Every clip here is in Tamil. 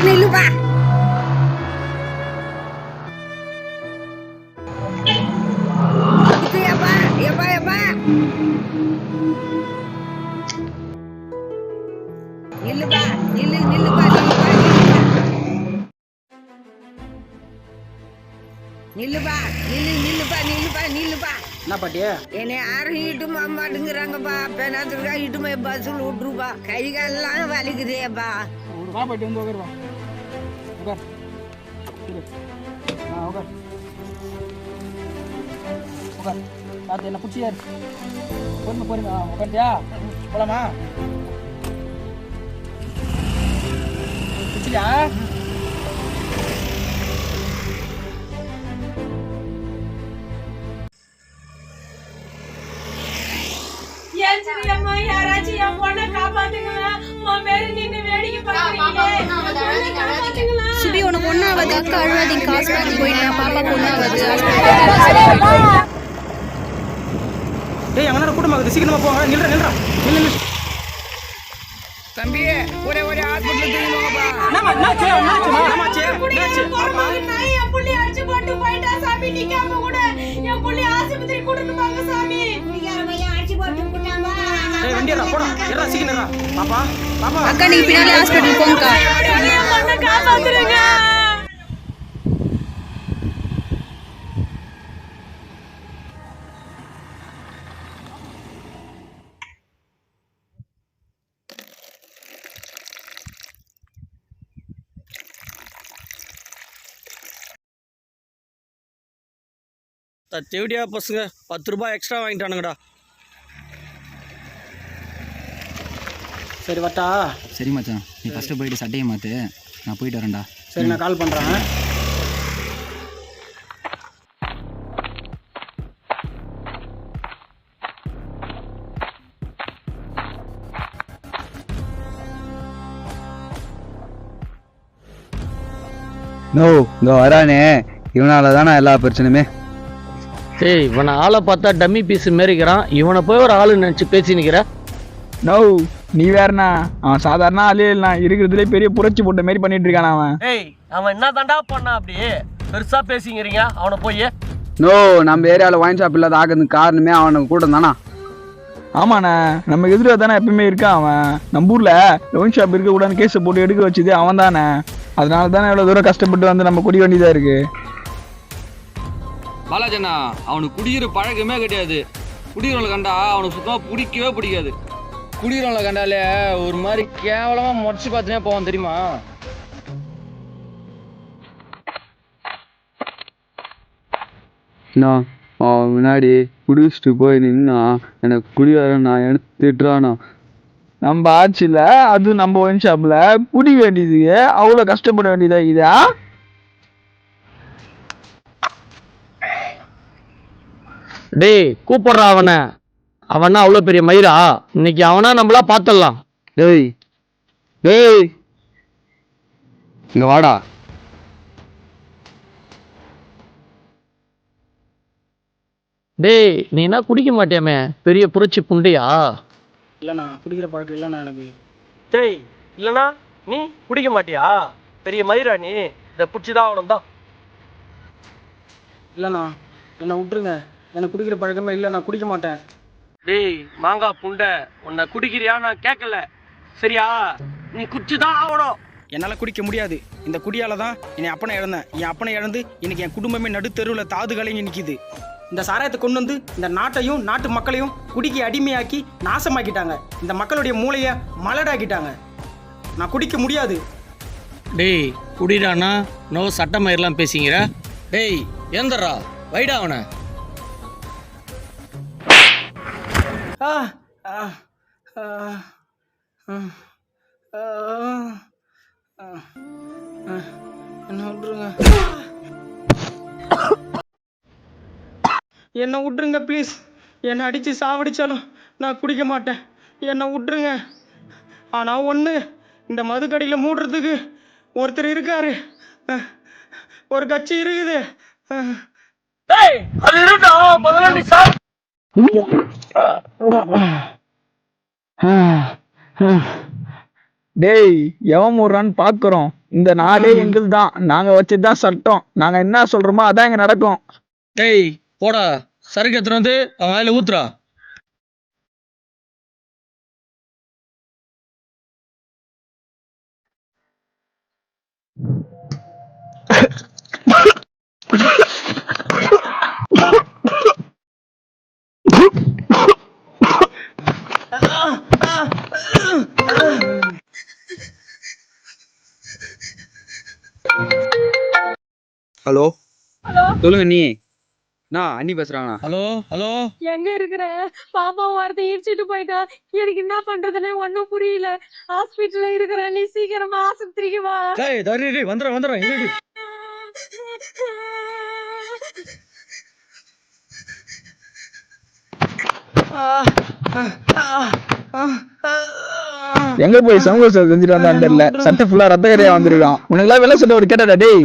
என்ன இல்லப்பா எப்பா எப்பா எப்பா நில்லுப்பா நில்லு நில்லுப்பா நில்லுப்பா நில்லு நில்லுப்பா நில்லுப்பா நில்லுப்பா என்ன என்னை யாரும் இட்டுமா மாட்டேங்கிறாங்கப்பா பெண்ணாத்துக்கா இட்டுமே பஸ்ஸில் விட்டுருப்பா. கை காலெல்லாம் வலிக்குதேப்பா. வந்து உட்கார் இரு. ஆ உட்கார் உட்கார் பார்த்து என்ன பிடிச்சியா பொறுமை பொறுமை ஆ உட்காந்தியா போலாமா பிடிச்சியா ஏன் சிரியம்மா யாராச்சும் என் பொண்ணை காப்பாத்துங்களா உன் பேரு நின்னு வேடிக்கை பாக்குறீங்களே சுபி உனக்கு ஒன்றாவது அக்கா அழுவாதீங்க ஹாஸ்பிட்டல் போயிட்டு பாப்பாக்கு ஒன்றாவது டேய் அங்கே நேரம் கூட்டமாகுது சீக்கிரமா போங்க நில்ற நில்றா நில்லு நில்லு தம்பி ஒரே ஒரே ஹாஸ்பிட்டல் தூக்கிடுவாங்கப்பா என்னம்மா என்னாச்சு என்னாச்சுமா என்னாச்சு என்னாச்சு பொறுப்பாக நாய் என் புள்ளி அடிச்சு போட்டு போயிட்டா சாமி நிக்காம கூட என் புள்ளி போடா. பாப்பா பாப்பா. அக்கா நீங்க பின்னாடி ஹாஸ்பிட்டல் போங்கக்கா. காப்பாத்துருங்க தேவடியா பசங்க. பத்து ரூபாய் எக்ஸ்ட்ரா வாங்கிட்டானுங்கடா. சரி வட்டா சரி மச்சான். நீ ஃபஸ்ட்டு போயிட்டு சட்டையை மாற்று நான் போயிட்டு வரேன்டா. சரி நான் கால் பண்றேன். நோ இங்க வரானே. இவனால தானே எல்லா பிரச்சனையுமே? டேய் இவனை ஆளை பார்த்தா டம்மி பீஸ் மாரிக்கிறான் இவனை போய் ஒரு ஆளு நினச்சி பேசி நிற்கிற நோ. நீ வேறண்ணா அவன் சாதாரண ஆளே இல்லைண்ணா. இருக்கிறதுலே பெரிய புரட்சி போட்ட மாதிரி பண்ணிட்டு இருக்கான் அவன். டேய் அவன் என்ன தாண்டா பண்ணான் அப்படி? பெருசா பேசிங்கிறீங்க அவனை போய். நோ நம்ம ஏரியாவில் ஒயின் ஷாப் இல்லாத ஆகிறதுக்கு காரணமே அவனுக்கு கூட தானா ஆமாண்ணா நம்ம எதிராக தானே எப்பயுமே இருக்கான் அவன். நம்ம ஊர்ல லோன் ஷாப் இருக்க கூடாதுன்னு கேஸை போட்டு எடுக்க வச்சது அவன் தானே அதனால தானே இவ்வளோ தூரம் கஷ்டப்பட்டு வந்து நம்ம குடி வேண்டியதா இருக்கு. பாலாஜண்ணா அவனுக்கு குடிக்கிற பழக்கமே கிடையாது. குடிக்கிறவங்களை கண்டா அவனுக்கு சுத்தமாக பிடிக்கவே பிடிக்காது. குடிக்கிறவங்களை கண்டாலே ஒரு மாதிரி கேவலமாக முறைச்சு பார்த்துனே போவான் தெரியுமா? நான் அவன் முன்னாடி குடிச்சிட்டு போய் நின்னா எனக்கு குடி வர நான் எடுத்து திட்டுறானா. நம்ம ஆட்சியில் அது நம்ம ஒயின் ஷாப்பில் குடி வேண்டியது அவ்வளோ கஷ்டப்பட வேண்டியதா இதா டேய் கூப்பிடுறா அவனை. அவனா அவ்வளோ பெரிய மயிரா இன்னைக்கு அவனா நம்மளா பார்த்துடலாம் டேய் டேய். இங்க வாடா. டேய் நீ என்ன குடிக்க மாட்டியாமே? பெரிய புரட்சி புண்டையா? இல்லைண்ணா குடிக்கிற பழக்கம் இல்லைண்ணா எனக்கு. டேய் இல்லனா நீ குடிக்க மாட்டியா? பெரிய மயிரா நீ? இதை பிடிச்சிதான் அவனும் தான். இல்லைண்ணா என்னை விட்டுருங்க. எனக்கு குடிக்கிற பழக்கமே இல்லை நான் குடிக்க மாட்டேன். டேய் மாங்காய் புண்டை உன்னை குடிக்கிறியா? நான் கேட்கல சரியா? நீ குடிச்சுதான் ஆகணும். என்னால் குடிக்க முடியாது. இந்த குடியால தான் என் அப்பனை இழந்தேன். என் அப்பனை இழந்து இன்னைக்கு என் குடும்பமே நடுத்தெருவில் தாது கலைஞி நிற்கிது. இந்த சாராயத்தை கொண்டு வந்து இந்த நாட்டையும் நாட்டு மக்களையும் குடிக்க அடிமையாக்கி நாசமாக்கிட்டாங்க. இந்த மக்களுடைய மூளையை மலடாக்கிட்டாங்க. நான் குடிக்க முடியாது. டேய் குடிடானா? நோ சட்ட மயிரெலாம் பேசிங்கிற டேய் ஏந்தர்றா வைடா அவனை. என்ன விட்டுருங்க? என்னை விட்டுருங்க ப்ளீஸ் என்னை அடித்து சாவடிச்சாலும் நான் குடிக்க மாட்டேன். என்னை விட்டுருங்க. ஆனால் ஒன்று இந்த மதுக்கடையில் மூடுறதுக்கு ஒருத்தர் இருக்காரு. ஒரு கட்சி இருக்குது. அஹ். டேய் எவன் மூடுறான்னு பார்க்குறோம் இந்த நாடே எங்கள் தான் நாங்கள் வச்சுதான் சட்டம். நாங்கள் என்ன சொல்கிறோமோ அதான் இங்கே நடக்கும். டேய் போடா. சரக்கு எடுத்துட்டு வந்து அவன் வேலை ஊத்துறா. ஹலோ? ஹலோ? சொல்லுங்க நீ. நான் அண்ணி பேசுறாங்கண்ணா. Hello hello? எங்க இருக்கிற? பாப்பா வார்த்தை இடிச்சிட்டு போயிட்டா. எனக்கு என்ன பண்றதுன்னு ஒண்ணும் புரியல. ஹாஸ்பிட்டல்ல இருக்கிற நீ சீக்கிரமா ஆஸ்பத்திரிக்கு வா. டேய் தரி டேய் வந்துடுறேன் வந்துடுறேன். இருடி எங்க போய் சமூக செஞ்சுட்டு வந்தான்னு தெரியல. சட்டை ஃபுல்லா ரத்த கரையா வந்திருக்கான். உனக்குலாம் வெள்ள சட்டை ஒரு கேட்டாடா டேய்.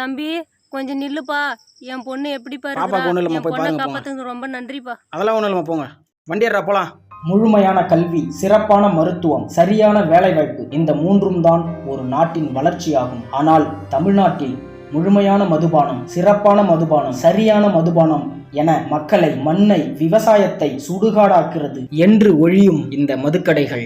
தம்பி கொஞ்சம் நில்லுப்பா. என் பொண்ணு எப்படிப்பா பாப்பாக்கு ஒண்ணும் இல்லம்மா, என் போய் பொண்ணை பாருங்க, போங்க. காப்பாத்துக்கு ரொம்ப நன்றிப்பா. அதெல்லாம் ஒன்றும் இல்லைம்மா போங்க. வண்டியேறா போலாம். முழுமையான கல்வி சிறப்பான மருத்துவம் சரியான வேலைவாய்ப்பு இந்த மூன்றும் தான் ஒரு நாட்டின் வளர்ச்சியாகும். ஆனால் தமிழ்நாட்டில் முழுமையான மதுபானம் சிறப்பான மதுபானம் சரியான மதுபானம் என மக்களை மண்ணை விவசாயத்தை சுடுகாடாக்குறது என்று ஒழியும் இந்த மதுக்கடைகள்.